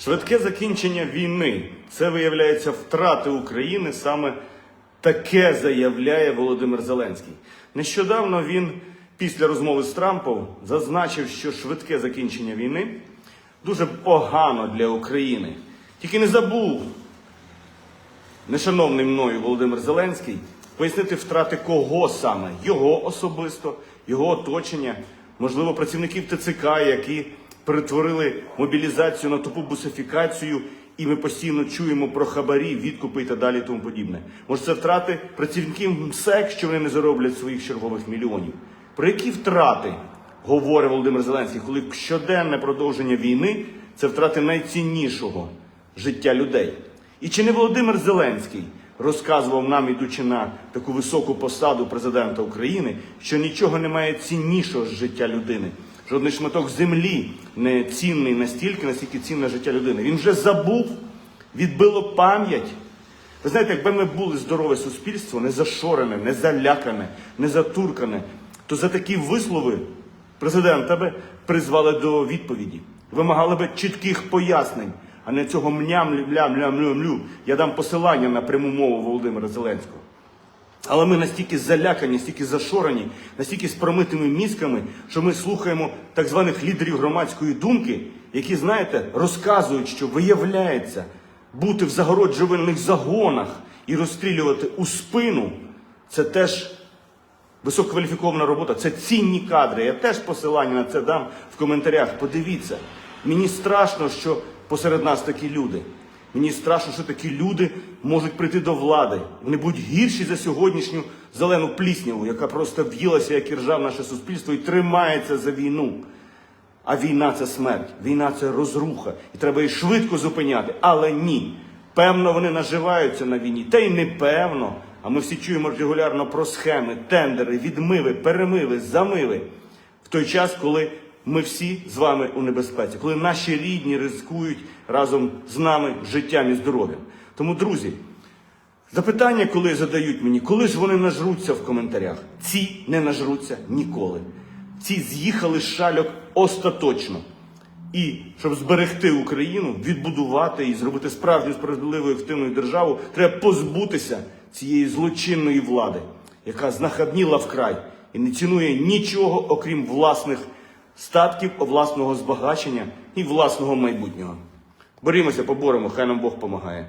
Швидке закінчення війни це виявляється втрати України. Саме таке заявляє Володимир Зеленський. Нещодавно він після розмови з Трампом зазначив, що швидке закінчення війни дуже погано для України. Тільки не забув нешановний мною Володимир Зеленський пояснити втрати кого саме його особисто, його оточення, можливо, працівників ТЦК, які перетворили мобілізацію на тупу бусифікацію, і ми постійно чуємо про хабарі, відкупи і так далі, і тому подібне. Може, це втрати працівників МСЕК, що вони не зароблять своїх чергових мільйонів. Про які втрати говорить Володимир Зеленський, коли щоденне продовження війни це втрати найціннішого життя людей. І чи не Володимир Зеленський розказував нам, ідучи на таку високу посаду президента України, що нічого немає ціннішого з життя людини? Жодний шматок землі не цінний настільки, наскільки цінне життя людини. Він вже забув, відбило пам'ять. Ви знаєте, якби ми були здорове суспільство, не зашорене, не залякане, не затуркане, то за такі вислови президента би призвали до відповіді, вимагали би чітких пояснень, а не цього мням лям лям лям лю Я дам посилання на пряму мову Володимира Зеленського. Але ми настільки залякані, настільки зашорені, настільки з промитими мізками, що ми слухаємо так званих лідерів громадської думки, які, знаєте, розказують, що виявляється бути в загороджувальних загонах і розстрілювати у спину це теж висококваліфікована робота, це цінні кадри. Я теж посилання на це дам в коментарях. Подивіться, мені страшно, що посеред нас такі люди. Мені страшно, що такі люди можуть прийти до влади. Вони будуть гірші за сьогоднішню зелену плісняву, яка просто в'їлася, як іржа в наше суспільство і тримається за війну. А війна це смерть, війна це розруха, і треба її швидко зупиняти. Але ні. Певно, вони наживаються на війні. Та й не певно. А ми всі чуємо регулярно про схеми, тендери, відмиви, перемиви, замиви. В той час, коли ми всі з вами у небезпеці, коли наші рідні ризикують разом з нами життям і здоров'ям. Тому, друзі, Запитання, коли задають мені, коли ж вони нажруться в коментарях? Ці не нажруться ніколи. Ці з'їхали з шальок остаточно. І щоб зберегти Україну, відбудувати і зробити справжню справедливу і державу, треба позбутися цієї злочинної влади, яка знахабніла вкрай і не цінує нічого, окрім власних статків, власного збагачення і власного майбутнього. Борімося, поборемо, хай нам Бог помагає.